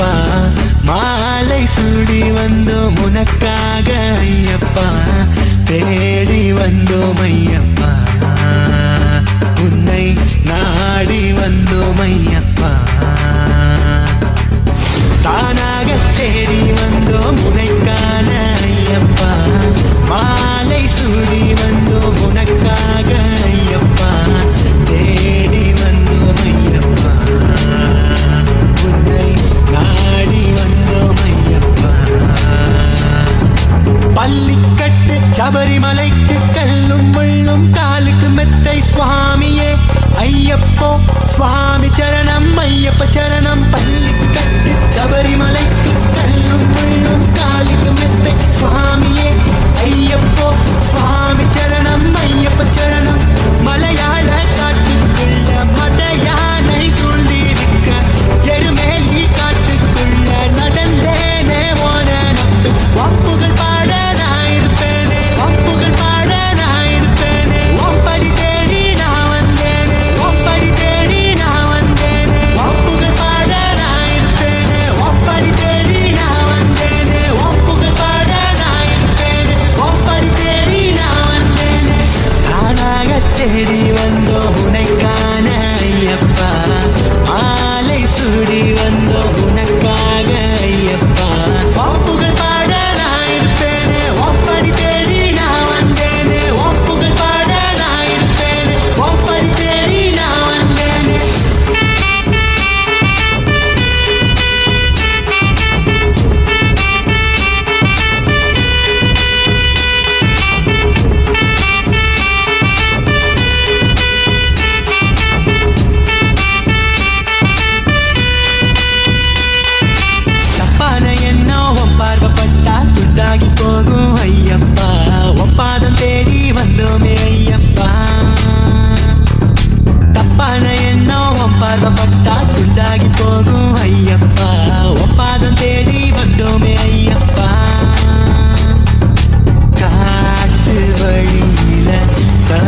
ஐயப்பா. மாலை சுடி வந்தோம் உனக்காக ஐயப்பா. சபரிமலை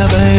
never